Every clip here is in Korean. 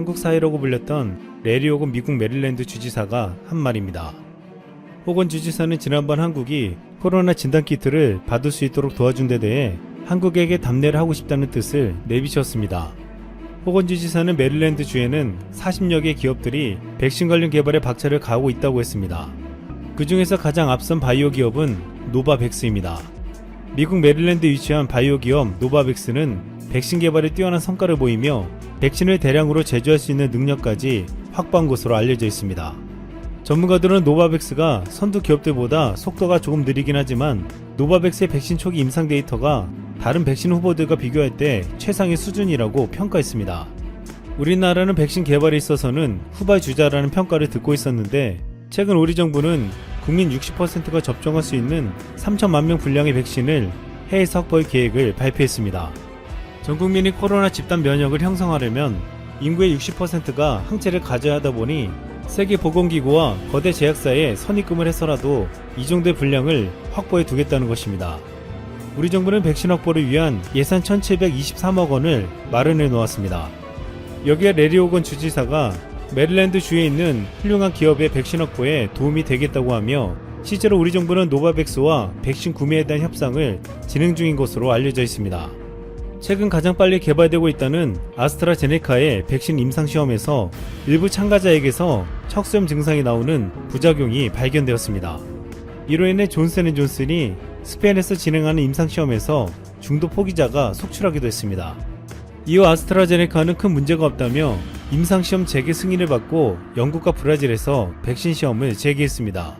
한국 사회라고 불렸던 레리 호건 미국 메릴랜드 주지사가 한 말입니다. 호건 주지사는 지난번 한국이 코로나 진단 키트를 받을 수 있도록 도와준 데 대해 한국에게 답례를 하고 싶다는 뜻을 내비쳤습니다. 호건 주지사는 메릴랜드 주에는 40여 개 기업들이 백신 관련 개발에 박차를 가하고 있다고 했습니다. 그 중에서 가장 앞선 바이오 기업은 노바백스입니다. 미국 메릴랜드에 위치한 바이오 기업 노바백스는 백신 개발에 뛰어난 성과를 보이며 백신을 대량으로 제조할 수 있는 능력까지 확보한 것으로 알려져 있습니다. 전문가들은 노바백스가 선두 기업들보다 속도가 조금 느리긴 하지만 노바백스의 백신 초기 임상 데이터가 다른 백신 후보들과 비교할 때 최상의 수준이라고 평가했습니다. 우리나라는 백신 개발에 있어서는 후발 주자라는 평가를 듣고 있었는데 최근 우리 정부는 국민 60%가 접종할 수 있는 3천만 명 분량의 백신을 해외에서 확보할 계획을 발표했습니다. 전 국민이 코로나 집단 면역을 형성하려면 인구의 60%가 항체를 가져야 하다 보니 세계보건기구와 거대 제약사에 선입금을 해서라도 이 정도의 분량을 확보해 두겠다는 것입니다. 우리 정부는 백신 확보를 위한 예산 1723억 원을 마련해 놓았습니다. 여기에 레리오건 주지사가 메릴랜드 주에 있는 훌륭한 기업의 백신 확보에 도움이 되겠다고 하며 실제로 우리 정부는 노바백스와 백신 구매에 대한 협상을 진행 중인 것으로 알려져 있습니다. 최근 가장 빨리 개발되고 있다는 아스트라제네카의 백신 임상시험에서 일부 참가자에게서 척수염 증상이 나오는 부작용이 발견되었습니다. 이로 인해 존슨앤존슨이 스페인에서 진행하는 임상시험에서 중도 포기자가 속출하기도 했습니다. 이후 아스트라제네카는 큰 문제가 없다며 임상시험 재개 승인을 받고 영국과 브라질에서 백신 시험을 재개했습니다.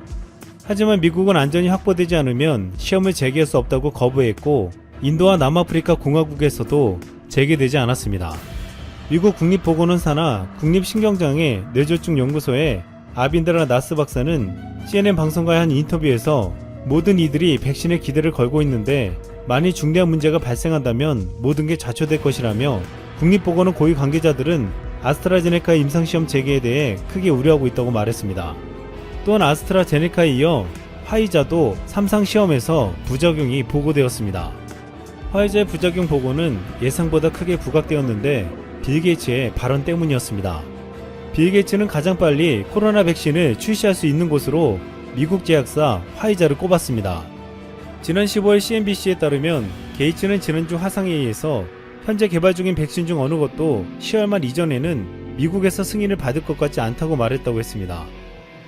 하지만 미국은 안전이 확보되지 않으면 시험을 재개할 수 없다고 거부했고 인도와 남아프리카 공화국에서도 재개되지 않았습니다. 미국 국립보건원사나 국립신경장애 뇌졸중 연구소의 아빈드라 나스 박사는 CNN 방송과의 한 인터뷰에서 모든 이들이 백신에 기대를 걸고 있는데 만일 중대한 문제가 발생한다면 모든 게 좌초될 것이라며 국립보건원 고위 관계자들은 아스트라제네카 임상시험 재개에 대해 크게 우려하고 있다고 말했습니다. 또한 아스트라제네카에 이어 화이자도 3상 시험에서 부작용이 보고되었습니다. 화이자의 부작용 보고는 예상보다 크게 부각되었는데 빌 게이츠의 발언 때문이었습니다. 빌 게이츠는 가장 빨리 코로나 백신을 출시할 수 있는 곳으로 미국 제약사 화이자를 꼽았습니다. 지난 15일 CNBC에 따르면 게이츠는 지난주 화상회의에서 현재 개발 중인 백신 중 어느 것도 10월 말 이전에는 미국에서 승인을 받을 것 같지 않다고 말했다고 했습니다.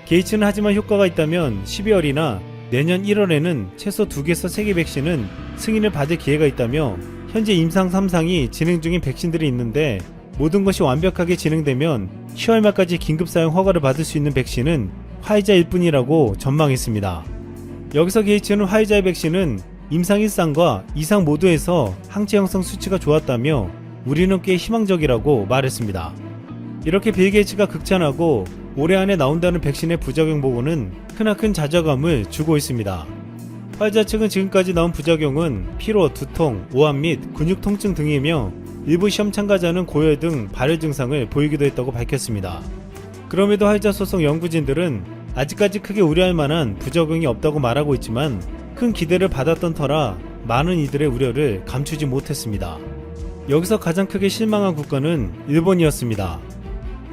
게이츠는 하지만 효과가 있다면 12월이나 내년 1월에는 최소 2개에서 3개 백신은 승인을 받을 기회가 있다며 현재 임상 3상이 진행 중인 백신들이 있는데 모든 것이 완벽하게 진행되면 10월 말까지 긴급 사용 허가를 받을 수 있는 백신은 화이자일 뿐이라고 전망했습니다. 여기서 게이츠는 화이자의 백신은 임상 1상과 2상 모두에서 항체 형성 수치가 좋았다며 우리는 꽤 희망적이라고 말했습니다. 이렇게 빌 게이츠가 극찬하고 올해 안에 나온다는 백신의 부작용 보고는 크나큰 좌절감을 주고 있습니다. 화이자 측은 지금까지 나온 부작용은 피로, 두통, 오한 및 근육 통증 등이며 일부 시험 참가자는 고열 등 발열 증상을 보이기도 했다고 밝혔습니다. 그럼에도 화이자 소속 연구진들은 아직까지 크게 우려할 만한 부작용이 없다고 말하고 있지만 큰 기대를 받았던 터라 많은 이들의 우려를 감추지 못했습니다. 여기서 가장 크게 실망한 국가는 일본이었습니다.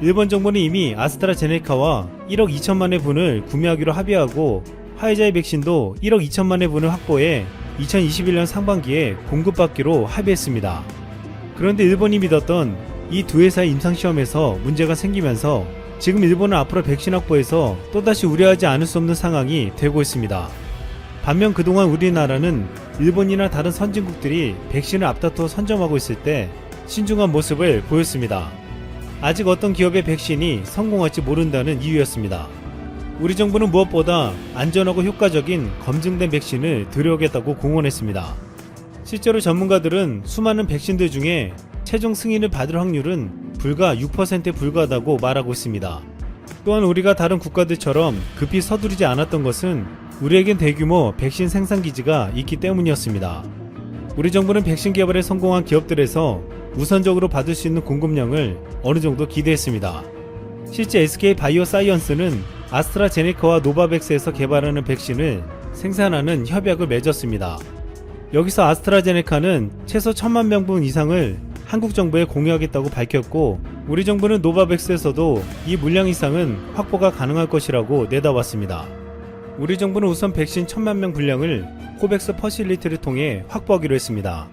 일본 정부는 이미 아스트라제네카와 1억 2천만의 분을 구매하기로 합의하고 화이자의 백신도 1억 2천만의 분을 확보해 2021년 상반기에 공급받기로 합의했습니다. 그런데 일본이 믿었던 이 두 회사의 임상시험에서 문제가 생기면서 지금 일본은 앞으로 백신 확보에서 또다시 우려하지 않을 수 없는 상황이 되고 있습니다. 반면 그동안 우리나라는 일본이나 다른 선진국들이 백신을 앞다투어 선점하고 있을 때 신중한 모습을 보였습니다. 아직 어떤 기업의 백신이 성공할지 모른다는 이유였습니다. 우리 정부는 무엇보다 안전하고 효과적인 검증된 백신을 들여오겠다고 공언했습니다. 실제로 전문가들은 수많은 백신들 중에 최종 승인을 받을 확률은 불과 6%에 불과하다고 말하고 있습니다. 또한 우리가 다른 국가들처럼 급히 서두르지 않았던 것은 우리에겐 대규모 백신 생산 기지가 있기 때문이었습니다. 우리 정부는 백신 개발에 성공한 기업들에서 우선적으로 받을 수 있는 공급량을 어느 정도 기대했습니다. 실제 SK 바이오 사이언스는 아스트라제네카와 노바백스에서 개발하는 백신을 생산하는 협약을 맺었습니다. 여기서 아스트라제네카는 최소 천만 명분 이상을 한국 정부에 공유하겠다고 밝혔고 우리 정부는 노바백스에서도 이 물량 이상은 확보가 가능할 것이라고 내다봤습니다. 우리 정부는 우선 백신 천만 명 분량을 코백스 퍼실리티를 통해 확보하기로 했습니다.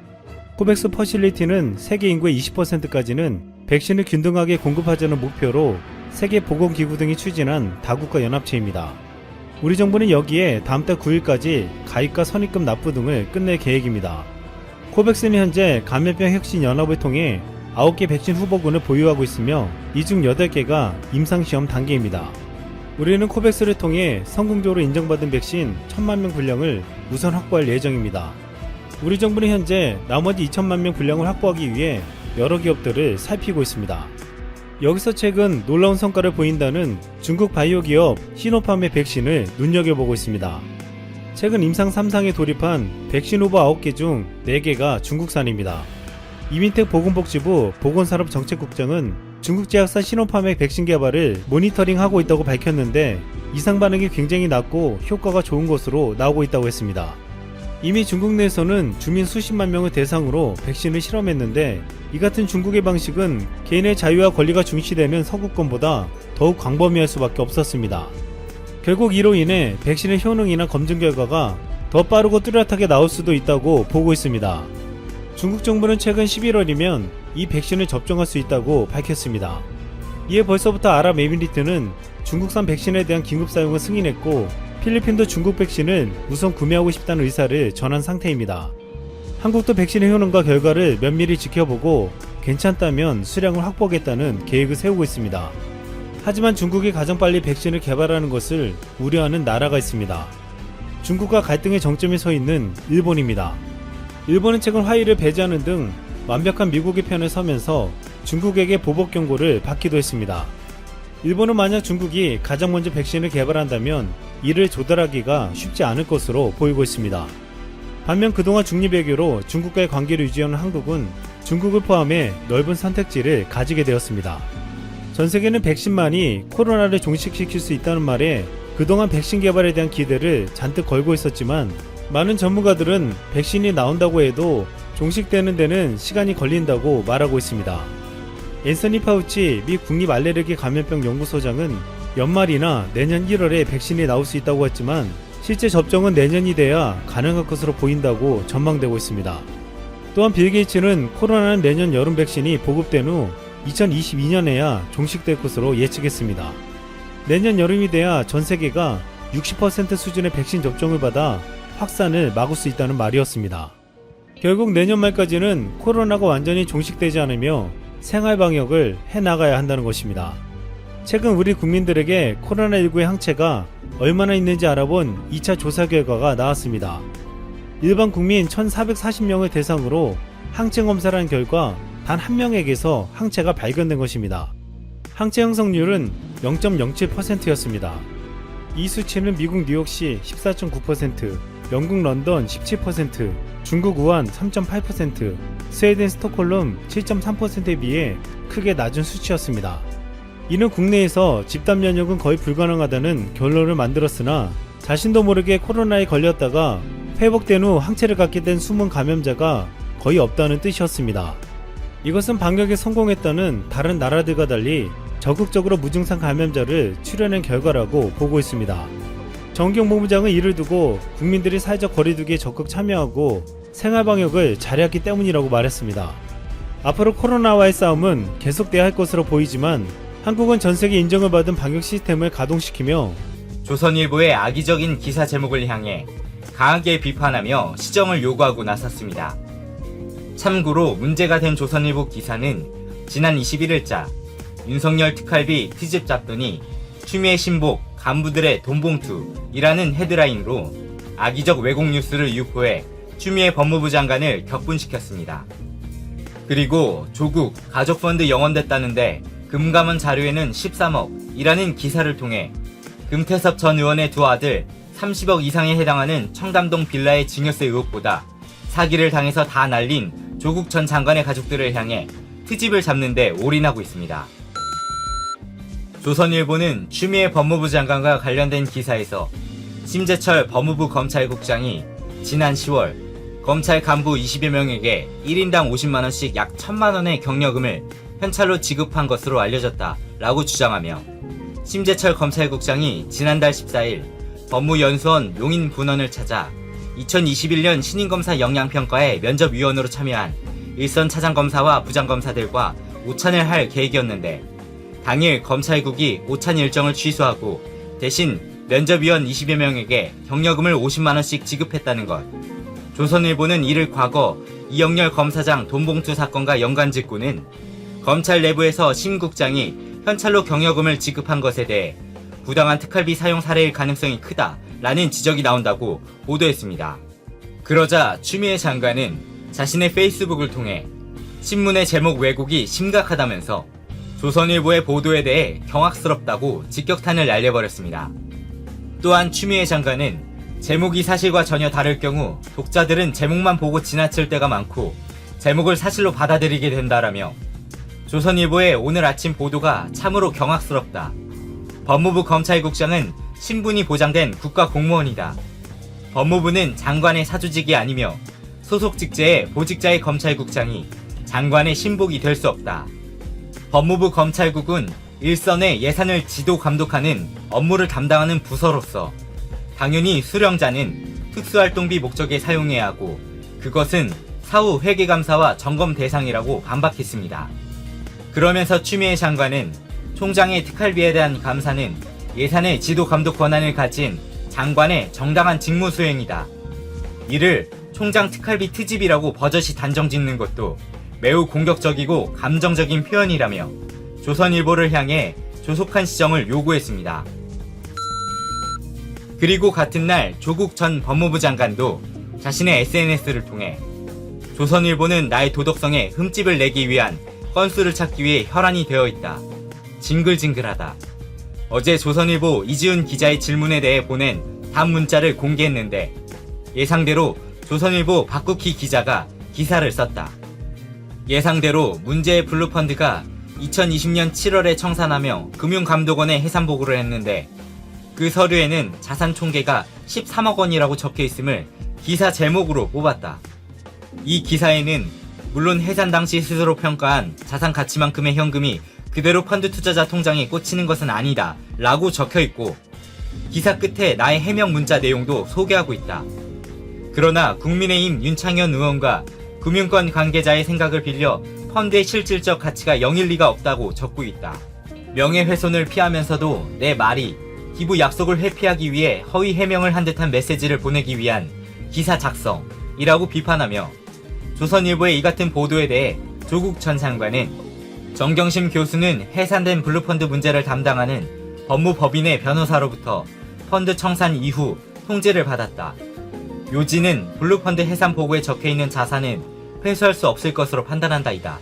코백스 퍼실리티는 세계 인구의 20%까지는 백신을 균등하게 공급하자는 목표로 세계 보건기구 등이 추진한 다국가 연합체입니다. 우리 정부는 여기에 다음 달 9일까지 가입과 선입금 납부 등을 끝낼 계획입니다. 코백스는 현재 감염병 혁신 연합을 통해 9개 백신 후보군을 보유하고 있으며 이 중 8개가 임상시험 단계입니다. 우리는 코백스를 통해 성공적으로 인정받은 백신 1천만 명 분량을 우선 확보할 예정입니다. 우리 정부는 현재 나머지 2천만 명 분량을 확보하기 위해 여러 기업들을 살피고 있습니다. 여기서 최근 놀라운 성과를 보인다는 중국 바이오 기업 시노팜의 백신을 눈여겨보고 있습니다. 최근 임상 3상에 돌입한 백신 후보 9개 중 4개가 중국산입니다. 이민택 보건복지부 보건산업정책국장은 중국 제약사 시노팜의 백신 개발을 모니터링하고 있다고 밝혔는데 이상 반응이 굉장히 낮고 효과가 좋은 것으로 나오고 있다고 했습니다. 이미 중국 내에서는 주민 수십만 명을 대상으로 백신을 실험했는데 이 같은 중국의 방식은 개인의 자유와 권리가 중시되는 서구권보다 더욱 광범위할 수밖에 없었습니다. 결국 이로 인해 백신의 효능이나 검증 결과가 더 빠르고 뚜렷하게 나올 수도 있다고 보고 있습니다. 중국 정부는 최근 11월이면 이 백신을 접종할 수 있다고 밝혔습니다. 이에 벌써부터 아랍에미리트는 중국산 백신에 대한 긴급 사용을 승인했고 필리핀도 중국 백신을 우선 구매하고 싶다는 의사를 전한 상태입니다. 한국도 백신의 효능과 결과를 면밀히 지켜보고 괜찮다면 수량을 확보하겠다는 계획을 세우고 있습니다. 하지만 중국이 가장 빨리 백신을 개발하는 것을 우려하는 나라가 있습니다. 중국과 갈등의 정점에 서 있는 일본입니다. 일본은 최근 화의를 배제하는 등 완벽한 미국의 편에 서면서 중국에게 보복 경고를 받기도 했습니다. 일본은 만약 중국이 가장 먼저 백신을 개발한다면 이를 조달하기가 쉽지 않을 것으로 보이고 있습니다. 반면 그동안 중립외교로 중국과의 관계를 유지하는 한국은 중국을 포함해 넓은 선택지를 가지게 되었습니다. 전 세계는 백신만이 코로나를 종식시킬 수 있다는 말에 그동안 백신 개발에 대한 기대를 잔뜩 걸고 있었지만 많은 전문가들은 백신이 나온다고 해도 종식되는 데는 시간이 걸린다고 말하고 있습니다. 앤서니 파우치 미 국립 알레르기 감염병 연구소장은 연말이나 내년 1월에 백신이 나올 수 있다고 했지만 실제 접종은 내년이 돼야 가능할 것으로 보인다고 전망되고 있습니다. 또한 빌 게이츠는 코로나는 내년 여름 백신이 보급된 후 2022년에야 종식될 것으로 예측했습니다. 내년 여름이 돼야 전 세계가 60% 수준의 백신 접종을 받아 확산을 막을 수 있다는 말이었습니다. 결국 내년 말까지는 코로나가 완전히 종식되지 않으며 생활 방역을 해 나가야 한다는 것입니다. 최근 우리 국민들에게 코로나19의 항체가 얼마나 있는지 알아본 2차 조사 결과가 나왔습니다. 일반 국민 1,440명을 대상으로 항체 검사를 한 결과 단 한 명에게서 항체가 발견된 것입니다. 항체 형성률은 0.07%였습니다. 이 수치는 미국 뉴욕시 14.9%, 영국 런던 17%, 중국 우한 3.8%, 스웨덴 스톡홀름 7.3%에 비해 크게 낮은 수치였습니다. 이는 국내에서 집단 면역은 거의 불가능하다는 결론을 만들었으나 자신도 모르게 코로나에 걸렸다가 회복된 후 항체를 갖게 된 숨은 감염자가 거의 없다는 뜻이었습니다. 이것은 방역에 성공했다는 다른 나라들과 달리 적극적으로 무증상 감염자를 추려낸 결과라고 보고 있습니다. 정경 본부장은 이를 두고 국민들이 사회적 거리두기에 적극 참여하고 생활 방역을 잘해왔기 때문이라고 말했습니다. 앞으로 코로나와의 싸움은 계속돼야 할 것으로 보이지만 한국은 전 세계 인정을 받은 방역 시스템을 가동시키며 조선일보의 악의적인 기사 제목을 향해 강하게 비판하며 시정을 요구하고 나섰습니다. 참고로 문제가 된 조선일보 기사는 지난 21일자 윤석열 특활비 트집 잡더니 추미애 신복 간부들의 돈봉투이라는 헤드라인으로 악의적 왜곡 뉴스를 유포해 추미애 법무부 장관을 격분시켰습니다. 그리고 조국 가족펀드 영원됐다는데 금감원 자료에는 13억이라는 기사를 통해 금태섭 전 의원의 두 아들 30억 이상에 해당하는 청담동 빌라의 증여세 의혹보다 사기를 당해서 다 날린 조국 전 장관의 가족들을 향해 트집을 잡는데 올인하고 있습니다. 조선일보는 추미애 법무부 장관과 관련된 기사에서 심재철 법무부 검찰국장이 지난 10월 검찰 간부 20여 명에게 1인당 50만원씩 약 1000만원의 경력금을 현찰로 지급한 것으로 알려졌다 라고 주장하며 심재철 검찰국장이 지난달 14일 법무연수원 용인 분원을 찾아 2021년 신인검사 역량평가에 면접위원으로 참여한 일선 차장검사와 부장검사들과 오찬을 할 계획이었는데 당일 검찰국이 오찬 일정을 취소하고 대신 면접위원 20여 명에게 경력금을 50만원씩 지급했다는 것. 조선일보는 이를 과거 이영렬 검사장 돈봉투 사건과 연관 짓고는 검찰 내부에서 심 국장이 현찰로 경력금을 지급한 것에 대해 부당한 특활비 사용 사례일 가능성이 크다라는 지적이 나온다고 보도했습니다. 그러자 추미애 장관은 자신의 페이스북을 통해 신문의 제목 왜곡이 심각하다면서 조선일보의 보도에 대해 경악스럽다고 직격탄을 날려버렸습니다. 또한 추미애 장관은 제목이 사실과 전혀 다를 경우 독자들은 제목만 보고 지나칠 때가 많고 제목을 사실로 받아들이게 된다라며 조선일보의 오늘 아침 보도가 참으로 경악스럽다. 법무부 검찰국장은 신분이 보장된 국가 공무원이다. 법무부는 장관의 사주직이 아니며 소속 직제의 보직자의 검찰국장이 장관의 신복이 될 수 없다. 법무부 검찰국은 일선의 예산을 지도 감독하는 업무를 담당하는 부서로서 당연히 수령자는 특수활동비 목적에 사용해야 하고 그것은 사후 회계감사와 점검 대상이라고 반박했습니다. 그러면서 추미애 장관은 총장의 특활비에 대한 감사는 예산의 지도 감독 권한을 가진 장관의 정당한 직무 수행이다. 이를 총장 특활비 트집이라고 버젓이 단정 짓는 것도 매우 공격적이고 감정적인 표현이라며 조선일보를 향해 조속한 시정을 요구했습니다. 그리고 같은 날 조국 전 법무부 장관도 자신의 SNS를 통해 조선일보는 나의 도덕성에 흠집을 내기 위한 건수를 찾기 위해 혈안이 되어 있다. 징글징글하다. 어제 조선일보 이지훈 기자의 질문에 대해 보낸 답 문자를 공개했는데 예상대로 조선일보 박국희 기자가 기사를 썼다. 예상대로 문제의 블루펀드가 2020년 7월에 청산하며 금융감독원에 해산 보고를 했는데 그 서류에는 자산 총계가 13억 원이라고 적혀 있음을 기사 제목으로 뽑았다. 이 기사에는 물론 해산 당시 스스로 평가한 자산 가치만큼의 현금이 그대로 펀드 투자자 통장에 꽂히는 것은 아니다 라고 적혀 있고 기사 끝에 나의 해명 문자 내용도 소개하고 있다. 그러나 국민의힘 윤창현 의원과 금융권 관계자의 생각을 빌려 펀드의 실질적 가치가 0일 리가 없다고 적고 있다. 명예훼손을 피하면서도 내 말이 기부 약속을 회피하기 위해 허위 해명을 한 듯한 메시지를 보내기 위한 기사 작성이라고 비판하며 조선일보의 이 같은 보도에 대해 조국 전 장관은 정경심 교수는 해산된 블루펀드 문제를 담당하는 법무법인의 변호사로부터 펀드 청산 이후 통지를 받았다. 요지는 블루펀드 해산 보고에 적혀 있는 자산은 회수할 수 없을 것으로 판단한다이다.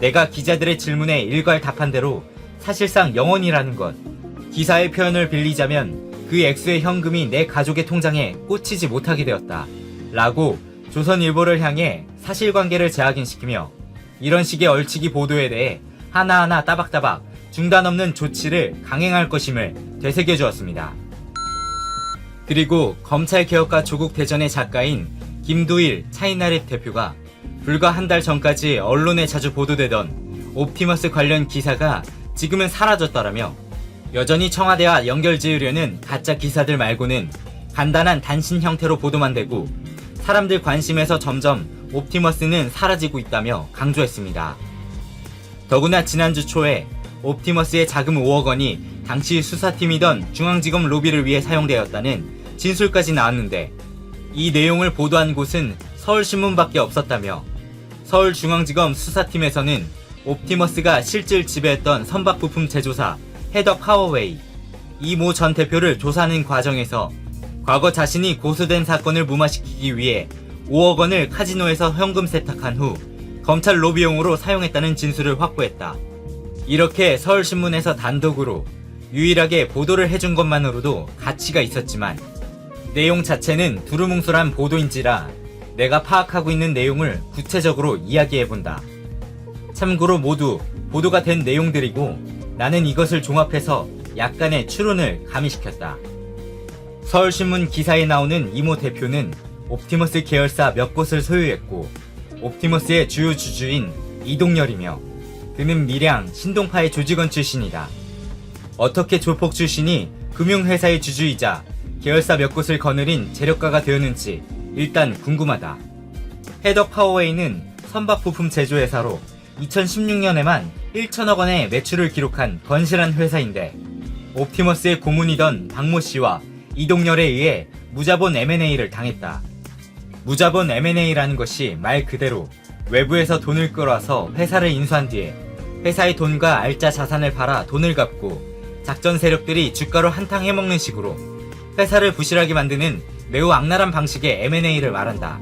내가 기자들의 질문에 일괄 답한 대로 사실상 영원이라는 것. 기사의 표현을 빌리자면 그 액수의 현금이 내 가족의 통장에 꽂히지 못하게 되었다. 라고 조선일보를 향해 사실관계를 재확인시키며 이런 식의 얼치기 보도에 대해 하나하나 따박따박 중단 없는 조치를 강행할 것임을 되새겨 주었습니다. 그리고 검찰개혁과 조국 대전의 작가인 김도일 차이나랩 대표가 불과 한 달 전까지 언론에 자주 보도되던 옵티머스 관련 기사가 지금은 사라졌더라며 여전히 청와대와 연결 지으려는 가짜 기사들 말고는 간단한 단신 형태로 보도만 되고 사람들 관심에서 점점 옵티머스는 사라지고 있다며 강조했습니다. 더구나 지난주 초에 옵티머스의 자금 5억 원이 당시 수사팀이던 중앙지검 로비를 위해 사용되었다는 진술까지 나왔는데 이 내용을 보도한 곳은 서울신문밖에 없었다며 서울중앙지검 수사팀에서는 옵티머스가 실질 지배했던 선박 부품 제조사 헤더 파워웨이 이모 전 대표를 조사하는 과정에서 과거 자신이 고소된 사건을 무마시키기 위해 5억 원을 카지노에서 현금 세탁한 후 검찰 로비용으로 사용했다는 진술을 확보했다. 이렇게 서울신문에서 단독으로 유일하게 보도를 해준 것만으로도 가치가 있었지만 내용 자체는 두루뭉술한 보도인지라 내가 파악하고 있는 내용을 구체적으로 이야기해본다. 참고로 모두 보도가 된 내용들이고 나는 이것을 종합해서 약간의 추론을 가미시켰다. 서울신문 기사에 나오는 이모 대표는 옵티머스 계열사 몇 곳을 소유했고 옵티머스의 주요 주주인 이동열이며 그는 밀양 신동파의 조직원 출신이다. 어떻게 조폭 출신이 금융회사의 주주이자 계열사 몇 곳을 거느린 재력가가 되었는지 일단 궁금하다. 헤더 파워웨이는 선박 부품 제조회사로 2016년에만 1천억 원의 매출을 기록한 건실한 회사인데 옵티머스의 고문이던 박모 씨와 이동열에 의해 무자본 M&A를 당했다. 무자본 M&A라는 것이 말 그대로 외부에서 돈을 끌어와서 회사를 인수한 뒤에 회사의 돈과 알짜 자산을 팔아 돈을 갚고 작전 세력들이 주가로 한탕 해먹는 식으로 회사를 부실하게 만드는 매우 악랄한 방식의 M&A를 말한다.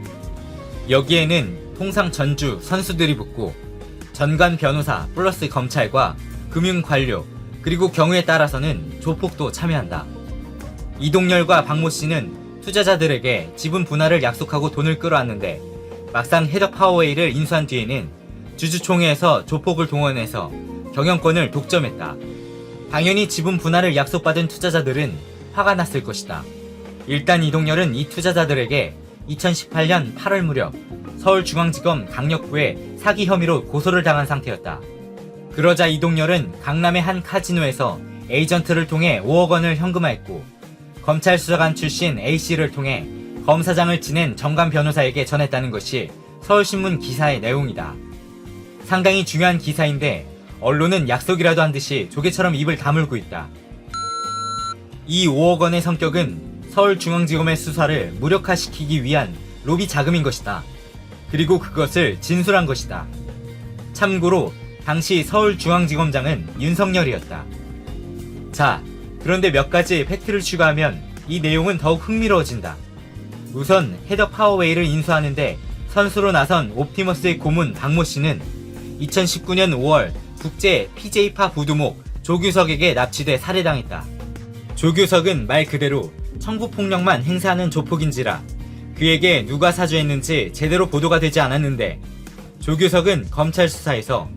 여기에는 통상 전주 선수들이 붙고 전관 변호사 플러스 검찰과 금융 관료 그리고 경우에 따라서는 조폭도 참여한다. 이동열과 박모 씨는 투자자들에게 지분 분할을 약속하고 돈을 끌어왔는데 막상 헤더 파워웨이를 인수한 뒤에는 주주총회에서 조폭을 동원해서 경영권을 독점했다. 당연히 지분 분할을 약속받은 투자자들은 화가 났을 것이다. 일단 이동열은 이 투자자들에게 2018년 8월 무렵 서울중앙지검 강력부에 사기 혐의로 고소를 당한 상태였다. 그러자 이동열은 강남의 한 카지노에서 에이전트를 통해 5억 원을 현금화했고 검찰 수사관 출신 A씨를 통해 검사장을 지낸 정관 변호사에게 전했다는 것이 서울신문 기사의 내용이다. 상당히 중요한 기사인데 언론은 약속이라도 한 듯이 조개처럼 입을 다물고 있다. 이 5억 원의 성격은 서울중앙지검의 수사를 무력화시키기 위한 로비 자금인 것이다. 그리고 그것을 진술한 것이다. 참고로 당시 서울중앙지검장은 윤석열이었다. 자, 그런데 몇 가지 팩트를 추가하면 이 내용은 더욱 흥미로워진다. 우선 헤더 파워웨이를 인수하는데 선수로 나선 옵티머스의 고문 박모 씨는 2019년 5월 국제 PJ파 부두목 조규석에게 납치돼 살해당했다. 조규석은 말 그대로 청부폭력만 행사하는 조폭인지라 그에게 누가 사주했는지 제대로 보도가 되지 않았는데 조규석은 검찰 수사에서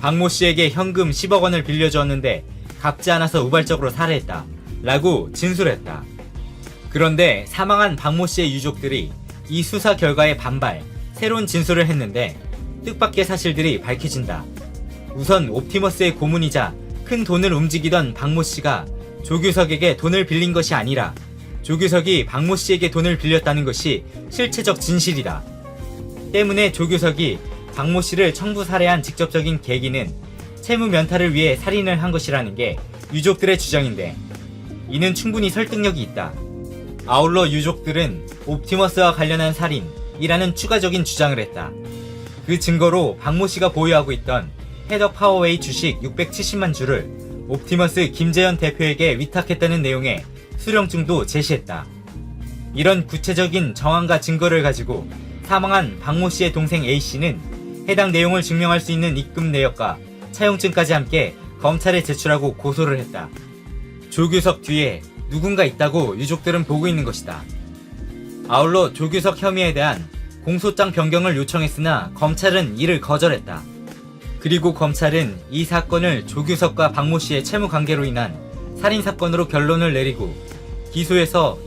박모 씨에게 현금 10억 원을 빌려주었는데 갚지 않아서 우발적으로 살해했다. 라고 진술했다. 그런데 사망한 박모 씨의 유족들이 이 수사 결과에 반발, 새로운 진술을 했는데 뜻밖의 사실들이 밝혀진다. 우선 옵티머스의 고문이자 큰 돈을 움직이던 박모 씨가 조규석에게 돈을 빌린 것이 아니라 조규석이 박모 씨에게 돈을 빌렸다는 것이 실체적 진실이다. 때문에 조규석이 박모 씨를 청부 살해한 직접적인 계기는 채무 면탈을 위해 살인을 한 것이라는 게 유족들의 주장인데 이는 충분히 설득력이 있다. 아울러 유족들은 옵티머스와 관련한 살인이라는 추가적인 주장을 했다. 그 증거로 박모 씨가 보유하고 있던 헤더 파워웨이 주식 670만 주를 옵티머스 김재현 대표에게 위탁했다는 내용의 수령증도 제시했다. 이런 구체적인 정황과 증거를 가지고 사망한 박모 씨의 동생 A 씨는 해당 내용을 증명할 수 있는 입금 내역과 차용증까지 함께 검찰에 제출하고 고소를 했다. 조규석 뒤에 누군가 있다고 유족들은 보고 있는 것이다. 아울러 조규석 혐의에 대한 공소장 변경을 요청했으나 검찰은 이를 거절했다. 그리고 검찰은 이 사건을 조규석과 박모 씨의 채무 관계로 인한 살인 사건으로 결론을 내리고 기소해서